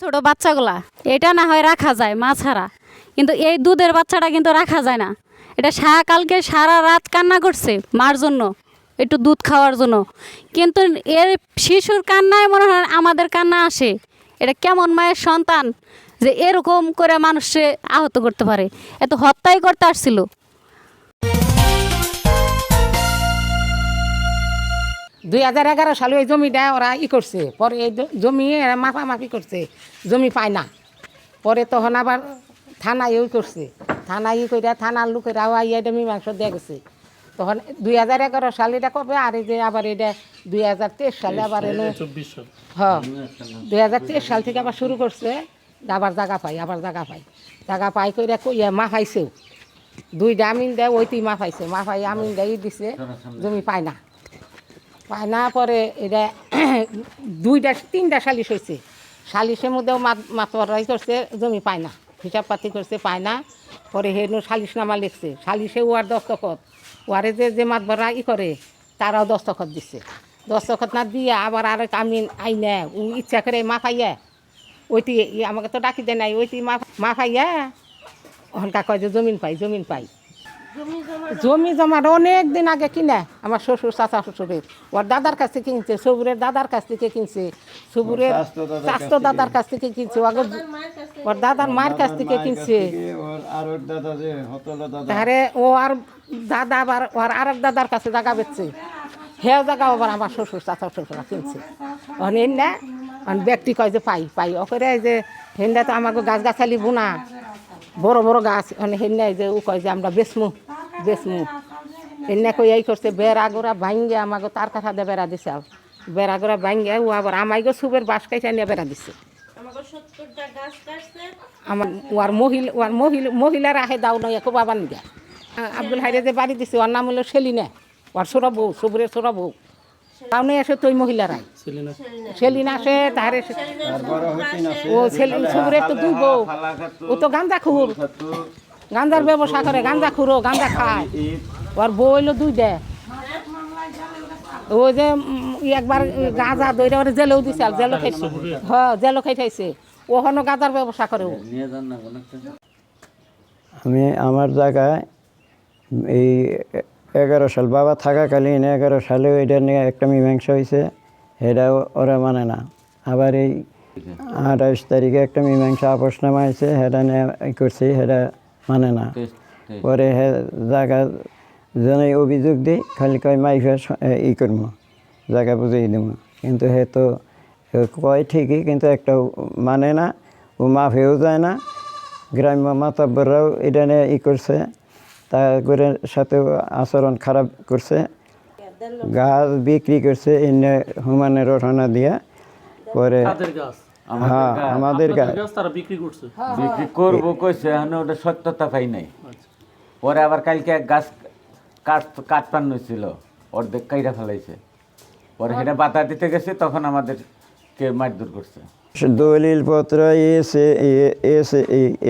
ছোট বাচ্চাগুলা, এটা না হয় রাখা যায় মা ছাড়া কিন্তু এই দুধের বাচ্চাটা কিন্তু রাখা যায় না। এটা সারা কালকে সারা রাত কান্না করছে মার জন্য, একটু দুধ খাওয়ার জন্য। কিন্তু এর শিশুর কান্নায় মনে হয় আমাদের কান্না আসে। এটা কেমন মায়ের সন্তান যে এরকম করে মানুষে আহত করতে পারে। এত হত্যাই করতে আসছিল। দুই হাজার এগারো সালে ওই জমিটা ওরা ই করছে। পরে এই জমি মাপামাপি করছে জমি পায় না। পরে তখন আবার থানায় ওই করছে। থানায় ই করে থানার লোকেরা আইয়া এটা মীমাংস দিয়ে গেছে। তখন দুই হাজার এগারো সালে এটা কবে? আর এই যে আবার এটা দুই হাজার তেইশ সালে আবার এনে হ্যাঁ দুই হাজার তেইশ সাল থেকে আবার শুরু করছে। আবার জায়গা পাই আবার জায়গা পাই জায়গা পাই করে কইয়া মাফাইছেও দুইটা আমিন দেয় ওইটি মাফাইছে। মাফাই আমিন দেয় দিছে। জমি পায় না। না পরে এটা দুইটা, তিনটা সালিশ হয়েছে সালিশের মধ্যেও মাত মাতবরাই করছে, জমি পায় না। হিসাব পাতি করছে, পায় না। পরে হেনু সালিশনামা লিখছে। সালিশে ওয়ার দস্তখত। ওয়ারে যে যে মাতবরা ই করে, তারাও দস্তখত দিচ্ছে দস্তখত না দিয়ে আবার আরেক আমিন আইনে ও ইচ্ছা করে মাফাইয়া ওইটি আমাকে তো ডাকি দেয় নাই, ওইটি মাফাইয়া ওখানকার কয় যে জমিন পাই জমিন পাই। জমি জমার অনেক দিন আগে কিনে আমার শ্বশুর চাচা শ্বশুরের। ওর দাদার কাছ থেকে কিনছে সবুরের দাদার কাছ থেকে কিনছে সবুরের চাস্তো দাদার কাছ থেকে। কিনছে ওকে ওর দাদার মায়ের কাছ থেকে কিনছে। ওর আর ওর দাদা যে হতলা দাদা। তাহলে ও আর দাদা আবার ওর আরেক দাদার কাছে জায়গা বেচছে। হেও জায়গা আবার আমার শ্বশুর চাচা শ্বশুরা কিনছে। অনেক না ব্যক্তি কয় যে পাই পাই। ওকে যে হেন্দা তো আমাকে গাছ গাছালি বোনা। বড় বড় গাছ অনেক হেন্নাই যে ও কয় যে আমরা বেসমু বেসমু হেন্না কই এই করছে বেড়া গোড়া ভাঙ্গে আমাকে তার কথা দিয়ে বেড়া দিছে আর বেড়া গোড়া ভাঙ্গে ও আবার আমাইগো সুবের বাস কাইটা নিয়ে বেড়া দিছে। আমার ওর মহিলা ওর মহিলা মহিলার আহে দাও নয় খুব আবার নিগা আব্দুল হাইরে যে বাড়ি দিছে ওর নাম হলো সেলিনা। ওর ছোড়া বউ সবুরের ছোড়া বউ। নিয়ে আসে তুই মহিলারাই। সেলিনা। আসে তাহারে না ও সেলিন সবুরের তো দুই বউ। ও তো গান্দা খুর গান্দার ব্যবসা করে গান্দা খুরো গান্দা খায়। ওর বউ হইল দুই দে। ও যে একবার গাঁজা দইরা ওরে জেলেও দিছে আর জেলও খাইছে। হ্যাঁ জেলও খাইছে ওখানে গাঁজার ব্যবসা করে ও। আমি আমার জায়গায় এই এগারো সাল বাবা থাকাকালীন এগারো সালেও এটা নিয়ে একটা মীমাংসা হয়েছে সেটা ওরা মানে না। আবার এই আঠাশ তারিখে একটা মীমাংসা আপোষনামা হয়েছে সেটা নিয়ে ই করছি সেটা মানে না। পরে হে জায়গা জনে অভিযোগ দিই খালি কয় মাইফে ই করব জায়গা বুঝিয়ে দেবো কিন্তু হে তো কয় ঠিকই কিন্তু একটা মানে না ও মাফেও যায় না। গ্রাম্য মাতাব্বররাও এটা নিয়ে ই করছে। তা করে সাথে আচরণ খারাপ করছে। গাছ বিক্রি করছে এনে হুমানের রটনা দিয়া। পরে হ্যাঁ আমাদের গাছ। তারা বিক্রি করছে। বিক্রি করব কইছে ওটা সত্যতা পাই নাই। পরে আবার কালকে এক গাছ কাঠ কাঠ পান্ন ছিল অর্ধেক কাইরা ফেলাইছে। পরে সেটা বাতা দিতে গেছে তখন আমাদের কে মারধর করছে। দলিল পত্র S S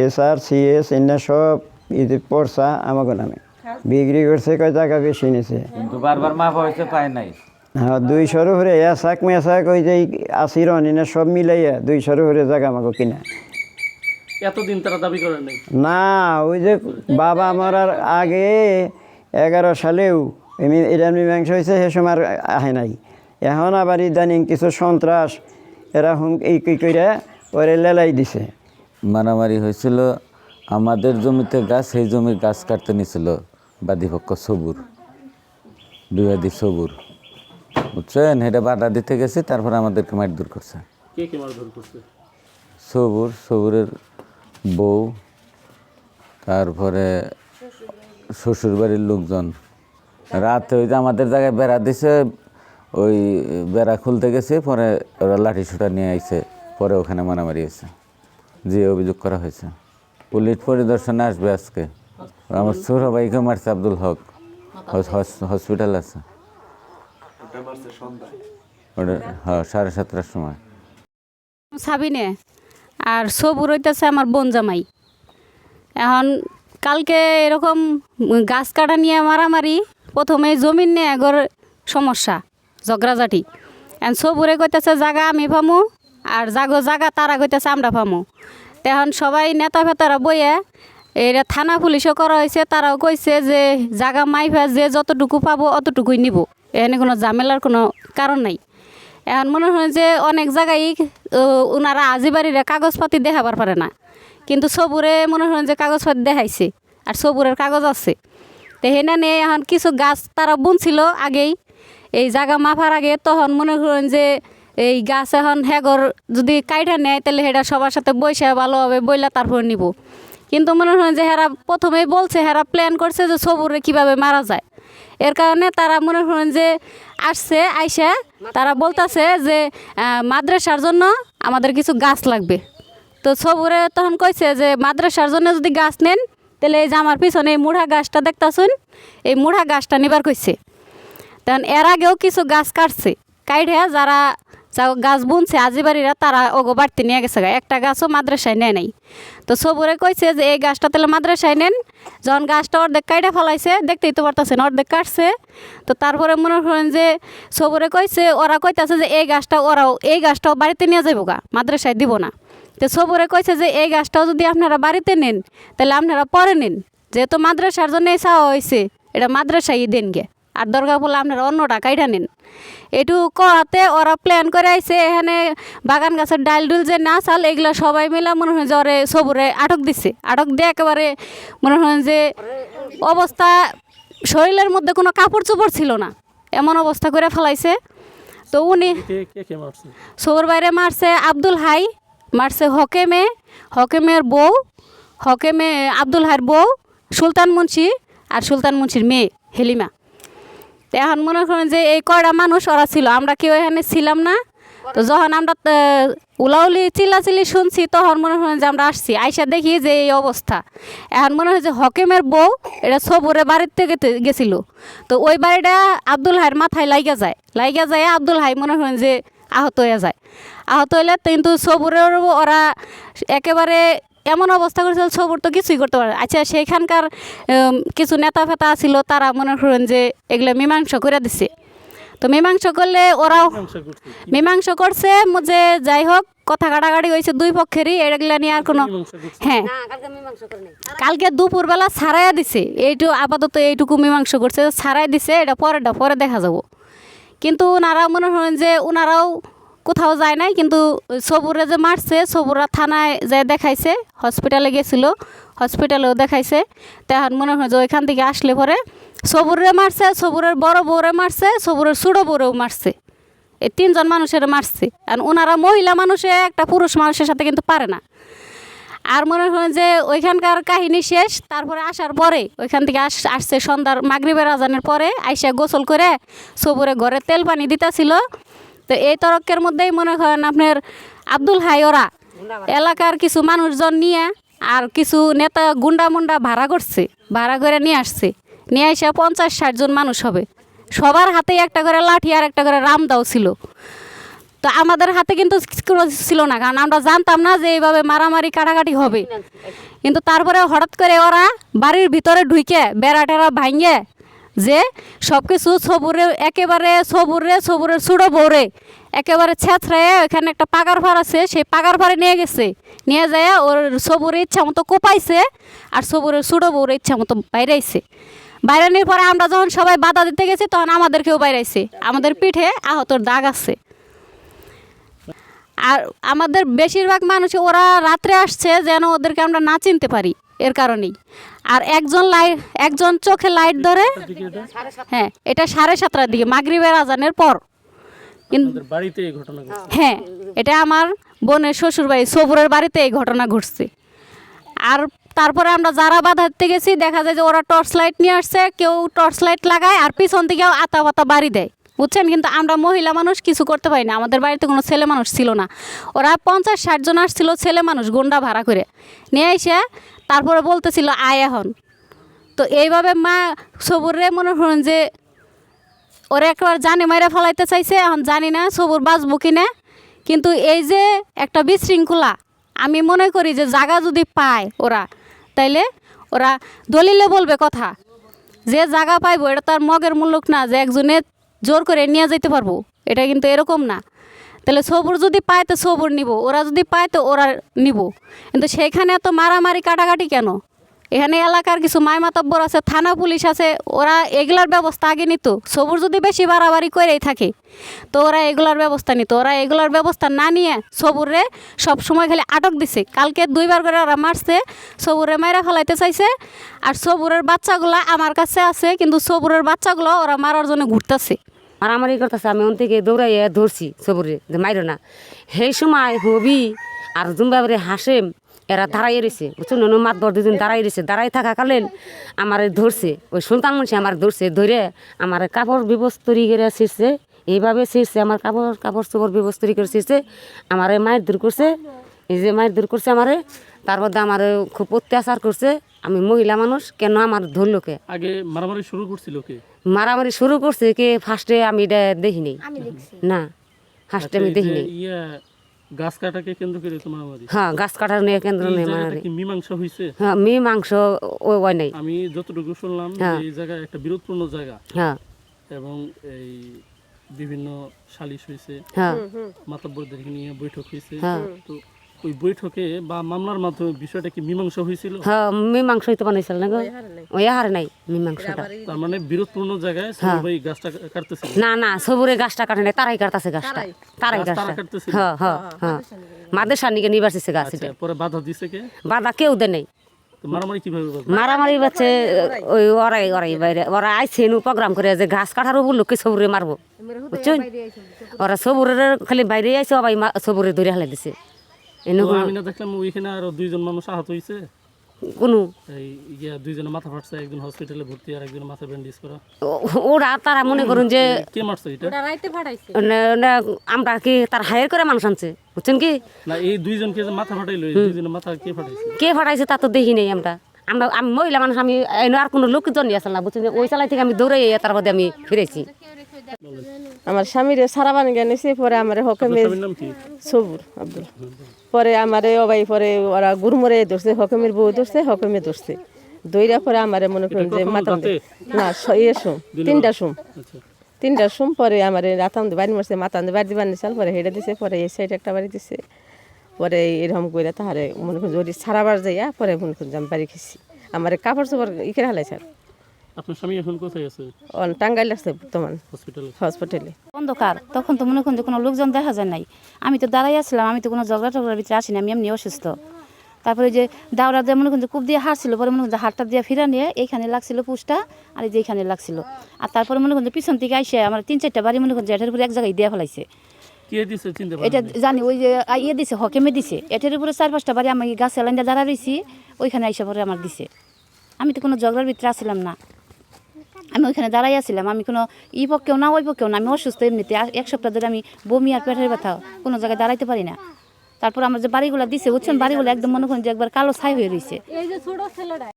S R C S এনে সব ইদি পড়ছা আমাকে নামে। বিক্রি করছে কয় টাকা বেশি নিছে? কিন্তু বারবার মাপ হয়েছে পায় নাই। হ্যাঁ দুইশোর উপরে এসাক মেসাক ওই যে আশির অনিনে সব মিলাইয়া দুইশোর হরে জায়গা আমাকে কিনা। এতদিন তারা দাবি করেন নাই? না ওই যে বাবা মরার আগে এগারো সালেও এমনি এটা মীমাংসা হয়েছে সে সময় আর আহে নাই। এখন আবার ইদানিং কিছু সন্ত্রাস এরা হুম এই কী করে ওরে লেলাই দিছে। মারামারি হয়েছিল আমাদের জমিতে গাছ সেই জমির গাছ কাটতে নিছিল। বাদীপক্ষ সবুর। বিবাদী সবুর। বুঝছেন? এটা বাধা দিতে গেছে তারপর আমাদেরকে কে মারধর করছে? সবুর সবুরের বউ তারপরে শ্বশুরবাড়ির লোকজন। রাতে ওই যে আমাদের জায়গায় বেড়া দিছে ওই বেড়া খুলতে গেছে পরে ওরা লাঠি সুটা নিয়ে আইছে পরে ওখানে মারামারি হয়েছে। যে অভিযোগ করা হয়েছে। পুলিশ পরিদর্শনে আসবে আজকে। আমার ছোট ভাইকে মারছে আব্দুল হক। হস- হস- হসপিটাল আছে। ওটা হ্যাঁ সাড়ে সাতটার সময়। সাবিনে। আর সবুর হইতেছে আমার বোন জামাই। এখন কালকে এরকম গাছ কাটা নিয়ে মারামারি প্রথমে জমিন নিয়ে এগর সমস্যা ঝগড়াঝাটি। এখন সবুরে কইতেছে জায়গা আমি পামু আর জাগো জাগা তারা কইতেছে আমরা পামো তখন সবাই নেতা ফেতারা বইয়ে এটা থানা পুলিশও করা হয়েছে, তারাও কইছে যে জাগা মাইফা যে যতটুকু পাবো অতটুকুই নিব। এখানে কোনো ঝামেলার কোনো কারণ নাই। এখন মনে হয় যে অনেক জায়গায় ওনারা আজিবাড়িরা কাগজপাতি দেখাবার পারে না। কিন্তু সবুরে মনে হয় যে কাগজপাতি দেখাইছে, আর সবুরের কাগজ আছে। তো হেনা নিয়ে এখন কিছু গাছ তারা বুনছিল আগেই। এই জায়গা মাফার আগে তখন মনে করেন যে এই গাছ এখন হেগর যদি কাইটা নেয়, তাহলে সেটা সবার সাথে বৈশা ভালোভাবে বইলা তারপর নিব। কিন্তু মনে হয় যে হেরা প্রথমেই বলছে, হেরা প্ল্যান করছে যে সবুরে কীভাবে মারা যায়। এর কারণে তারা মনে করেন যে আসছে, আইসা তারা বলতাছে যে মাদ্রাসার জন্য আমাদের কিছু গাছ লাগবে। তো সবুরে তখন কইছে যে, মাদ্রাসার জন্য যদি গাছ নেন, তাহলে এই যে আমার পিছনে এই মুড়া গাছটা দেখতাছুন, এই মুড়া গাছটা নিবার কইছে। তখন এর আগেও কিছু গাছ কাটছে। কাইটে যারা গাছ বুনছে আজিবাড়িরা তারা ওগো বাড়তে নিয়ে গেছে। একটা গাছও মাদ্রাসায় নেয় নাই। তো সবুরে কইছে যে, এই গাছটা তাহলে মাদ্রাসায় নেন। যখন গাছটা অর্ধেক কাইটা ফেলাইছে, দেখতেই তো পারতেছেন, অর্ধেক কাটছে। তো তারপরে মনে করেন যে, সবুরে কইছে, ওরা কইতাছে যে, এই গাছটা ওরাও, এই গাছটাও বাড়িতে নিয়ে যাব গা, মাদ্রাসায় দিব না। তো সবুরে কইছে যে, এই গাছটাও যদি আপনারা বাড়িতে নেন, তাহলে আপনারা পরে নিন। যেহেতু মাদ্রাসার জন্য চাওয়া হয়েছে এটা মাদ্রাসায় দেন গে আর দরকার পড়লে আপনারা অন্যটা কাইটা নিন। এটু করাতে ওরা প্ল্যান করে আইছে এখানে বাগান গাছের ডাল ডুল যে না চাল এগুলো সবাই মিলে মনে হয় ওরে সবুরে আটক দিছে। আটক দিয়ে একেবারে মনে হয় যে অবস্থা শরীরের মধ্যে কোনো কাপড় চোপড় ছিল না। এমন অবস্থা করে ফেলাইছে। তো উনি সবুর বাইরে মারছে আব্দুল হাই মারছে হকেমে হকেমের বউ হকেমে আব্দুল হাইর বউ সুলতান মুন্সি আর সুলতান মুন্সির মেয়ে হেলিমা। এখন মনে করেন যে এই কয়টা মানুষ ওরা ছিল, আমরা কেউ এখানে ছিলাম না। তো যখন আমরা উলাউলি চিল্লাচিল্লি শুনছি, তখন মনে হয় যে আমরা আসছি, আইসা দেখি যে এই অবস্থা। এখন মনে হয় যে হকেমের বউ, এটা সবুরে বাড়ির থেকে গেছিল। তো ওই বাড়িটা আব্দুল হাইয়ের মাথায় লাইগা যায়। লাইগা যায়, আব্দুল হাই মনে হয় যে আহত হয়ে যায়। আহত হইলে কিন্তু সবুরের ওরা একেবারে এমন অবস্থা করেছিল সবুর তো কিছুই করতে পারে। আচ্ছা সেইখানকার উম, কিছু নেতা ফেতা ছিল তারা মনে করেন যে এগুলো মীমাংস করে দিছে। তো মীমাংস করলে ওরাও মীমাংসা করছে যে যাই হোক কথা কাটাকাটি হয়েছে দুই পক্ষেরই এগুলা নিয়ে আর কোনো হ্যাঁ। কালকে দুপুরবেলা ছাড়াইয়া দিছে। এইটু আপাতত এইটুকু মীমাংস করছে ছাড়াই দিছে এটা পরেরটা পরে দেখা যাব। কিন্তু ওনারা মনে হয় যে ওনারাও কোথাও যায় নাই, কিন্তু সবুরে যে মারছে, সবুরা থানায় যে দেখাইছে হসপিটালে গেছিল হসপিটালেও দেখাইছে। তখন মনে হয় যে ওইখান থেকে আসলে পরে সবুরে মারছে, সবুরের বড় বউরে মারছে, সবুরের ছোটো বউরেও মারছে। এই তিনজন মানুষের মারছে। আর ওনারা মহিলা মানুষে, একটা পুরুষ মানুষের সাথে কিন্তু পারে না। আর মনে হয় যে ওইখানকার কাহিনী শেষ, তারপরে আসার পরে ওইখান থেকে আস, আসছে সন্ধ্যার মাগরিবের আজানের পরে, আইসা গোসল করে সবুরে ঘরে তেল পানি দিতেছিল। তো এই তরকের মধ্যেই মনে করেন আপনার আব্দুল হাই ওরা। এলাকার কিছু মানুষজন নিয়ে আর কিছু নেতা গুন্ডা মুন্ডা ভাড়া করছে, ভাড়া করে নিয়ে আসছে। নিয়ে এসে পঞ্চাশ ষাট জন মানুষ হবে। সবার হাতেই একটা করে লাঠি আর একটা করে রামদাও ছিল। তো আমাদের হাতে কিন্তু কোনো ছিল না, কারণ আমরা জানতাম না যে এইভাবে মারামারি কাটাকাটি হবে। কিন্তু তারপরে হঠাৎ করে ওরা বাড়ির ভিতরে ঢুকে বেড়া টেরা ভাঙে যে সব কিছু সবুরে একেবারে সবুরে সবুরের সুড়ো বৌরে একেবারে ছেঁচড়ে ওখানে একটা পাগার ভার আছে, সেই পাগার ভারে নিয়ে গেছে। নিয়ে যায় ওর সবুরে ইচ্ছা মতো কোপাইছে আর সবুরের সুড়ো বৌরে ইচ্ছা মতো বাইরেছে বাইরানির পরে আমরা যখন সবাই বাধা দিতে গেছি, তখন আমাদেরকেও বাইরাইছে। আমাদের পিঠে আহতর দাগ আছে। আর আমাদের বেশিরভাগ মানুষ ওরা রাত্রে আসছে যেন ওদেরকে আমরা না চিনতে পারি, এর কারণেই। আর একজন লাইট একজন চোখে লাইট ধরে হ্যাঁ এটা সাড়ে সাতটার দিকে মাগরিবের আজানের পর। হ্যাঁ এটা আমার বোনের শ্বশুরবাড়ি সবুরের বাড়িতে এই ঘটনা ঘটছে। আর তারপরে আমরা যারা বাধা দিতে গেছি দেখা যায় যে ওরা টর্চ লাইট নিয়ে আসছে কেউ টর্চ লাইট লাগায় আর পিছন থেকেও আতা পাতা বাড়ি দেয়। বুঝছেন? কিন্তু আমরা মহিলা মানুষ কিছু করতে পারি না। আমাদের বাড়িতে কোনো ছেলে মানুষ ছিল না। ওরা পঞ্চাশ ষাট জন আসছিল ছেলে মানুষ গুন্ডা ভাড়া করে। নিয়ে এসে তারপরে বলতেছিল, আয় এখন। তো এইভাবে মা সবুরে মনে হন যে, ওরা একবার জানি মাইরা ফেলাইতে চাইছে, এখন জানি না সবুর বাঁচবো কি না কিন্তু এই যে একটা বিশৃঙ্খলা, আমি মনে করি যে জায়গা যদি পায় ওরা, তাইলে ওরা দলিলে বলবে কথা। যে জায়গা পাইবো, এটা তার মগের মূল্যক না, যে একজনে জোর করে নিয়ে যেতে পারব, এটা কিন্তু এরকম না। তাহলে সবুর যদি পায় তো সবুর নিব, ওরা যদি পায় তো ওরা নিব। কিন্তু সেখানে এত মারামারি কাটাকাটি কেন? এখানে এলাকার কিছু মাইমাতব্বর আছে, থানা পুলিশ আছে, ওরা এগুলার ব্যবস্থা আগে নিত। সবুর যদি বেশি বাড়াবাড়ি করেই থাকে, তো ওরা এগুলার ব্যবস্থা নিত। ওরা এগুলার ব্যবস্থা না নিয়ে সবুরে সব সময় খালি আটক দিছে। কালকে দুইবার করে ওরা মারছে, সবুরে মাইরা ফেলাইতে চাইছে, আর সবুরের বাচ্চাগুলা আমার কাছে আছে, কিন্তু সবুরের বাচ্চাগুলো ওরা মারার জন্য ঘুরতেছে। মারামারি করতেছে, আমি ওন থেকে দৌড়াইয়া ধরছি সবরে, যে মাইরো না। সেই সময় হবি আর জুম্বাবরে হাসেম এরা দাঁড়াই রয়েছে ননু মাত বর দুজন দাঁড়াই রয়েছে দাঁড়াই থাকা কালেন আমার ধরছে, ওই সুলতান মুন্সি আমার ধরছে ধরে আমার কাপড় বিবস্তরি করে ছিঁড়ছে, এইভাবে ছিঁড়ছে, আমার কাপড় কাপড় চোপড় বিবস্তরি করে ছিঁড়ছে, আমার মায়ের দূর করছে, এই যে মায়ের দূর করছে আমারে, তার মধ্যে আমার খুব অত্যাচার করছে, আমি মহিলা মানুষ, কেন আমার ধরলো কে? আগে মারামারি শুরু করছিল কে? মারামারি শুরু করছে কি ফার্স্টে আমি এটা দেখিনি। না ফার্স্টে আমি যে দেখিনি। গাছ কাটাকে কেন্দ্র করে তো মারামারি? হ্যাঁ গাছ কাটার নিয়ে কেন্দ্র নিয়ে মারামারি। কি মীমাংসা হয়েছে হ্যাঁ মি মাংস ওই ওই নাই। আমি যতটুকু শুনলাম হ্যাঁ। এই একটা বিরোধপূর্ণ জায়গা। হ্যাঁ। এবং এই বিভিন্ন সালিশ হয়েছে হ্যাঁ। নিয়ে বৈঠক হয়েছে হ্যাঁ। তো ওই বৈঠকে বা মামলার মাধ্যমে বিষয়টা কি মীমাংসা হয়েছিল? হ্যাঁ মি মাংস হইতে বানাইছিল না গো। ওই হারে নাই। মি মাংসটা তার মানে বিরোধপূর্ণ জায়গায়। সবাই গাছটা কাটতেছিল? না না সবুরে গাছটা কাটে নাই তারাই কাটতেছে গাছটা। তারাই। গাছটা। কাটতেছিল? হ্যাঁ হ্যাঁ হ্যাঁ মাদের সান্নিকে নিবাসিছে গাছ। আচ্ছা এটা। পরে বাধা দিছে কে? বাধা কেউ দেয় নাই। মারামারি কীভাবে বাধা মারামারি বাচ্চে ওই ওরাই। ওরাই বাইরে। ওরা আইছে নু প্রোগ্রাম করে যে ঘাস কাটার উপর লোককে সবুরে মারবো। বুঝছেন ওরা সবুরের খালি বাইরে আইছে সবাই মা- সবুরে ধরে হালাই দিছে। আমি না দেখলাম ওইখানে আরও দুইজন মানুষ আহত হয়েছে কোনো এই ইয়া দুইজনে মাথা ফাটছে একজন হসপিটালে ভর্তি আর একজন মাথা ব্যান্ডেজ করা। ওরা তারা মনে করুন যে কে মারছে এটা? না- না, আমরা কি তার হায়ার করে মানুষ আনছে? বুঝছেন কি? না এই দুইজনকে যে মাথা ফাটাইলো এই দুইজনের মাথা কে ফাটাইছে? কে ফাটাইছে তা তো দেখি নাই আমরা। আমরা আমি মহিলা মানুষ আমি আর কোনো লোকজন আসলাম না বুঝছেন ওই চালাই থেকে আমি দৌড়ে তার মধ্যে আমি ফিরেছি। আমার স্বামীরে সারা বান গেছে পরে আমার হকমে সবুর আব্দুল। পরে আমারে অবাই পরে ওরা গুরমরে ধরছে হকমের বউ ধরছে হকমে ধরছে। দইরা পরে আমারে মনে করেন যে মাতাম না ইয়ে শুম তিনটা শুম তিনটা তিনটার শুম পরে আমারে রাতাম বাড়ি মারছে মাতাম বাড়ি দিবার নিচাল পরে হেঁটে দিছে পরে এই সাইড একটা বাড়ি দিছে। পরে এরকম করে তাহারে মনে করেন যদি সারাবার যাইয়া পরে মনে করেন যে আমি বাড়ি খেয়েছি আমার কাপড় চোপড় ইকের হালাই স্যার আপনার স্বামী এখন কোথায় আছে? টাঙ্গাইল আসছে বর্তমান। হসপিটালে হসপিটালে অন্ধকার। তখন তো মনে করেন যে কোনো লোকজন দেখা যায় নাই। আমি তো দাঁড়াই আসছিলাম আমি তো কোনো ঝগড়া টগড়ার ভিতরে আসিনি আমি এমনি অসুস্থ। তারপরে যে দাওরা দিয়ে মনে করেন কূপ দিয়ে হারছিল পরে মনে করেন যে হাতটা দিয়ে ফিরা নিয়ে এইখানে লাগছিল পুষটা আর এই যে এইখানে লাগছিল। আর তারপরে মনে করেন যে পিছন থেকে আইসে আমার তিন চারটা বাড়ি মনে করেন যে এটার উপরে এক জায়গায় দিয়ে ফেলাইছে। কে দিছে চিনতে এটা জানি ওই যে ইয়ে দিছে হকেমে দিছে। এটার উপরে চার পাঁচটা বাড়ি আমি গাছে লাইন দাঁড়া রয়েছি ওইখানে আইসা পরে আমার দিছে। আমি তো কোনো ঝগড়ার ভিতরে আসছিলাম না। আমি ওইখানে দাঁড়াই আসছিলাম আমি কোনো ই পক্ষেও না ওই পক্ষেও না, আমি অসুস্থ এমনিতে এক সপ্তাহ ধরে আমি বমি আর পেটের ব্যথা, কোনো জায়গায় দাঁড়াইতে পারি না। তারপর আমার যে বাড়িগুলো দিছে, বুঝছেন? বাড়িগুলো একদম মনে করেন যে একবার কালো ছাই হয়ে রয়েছে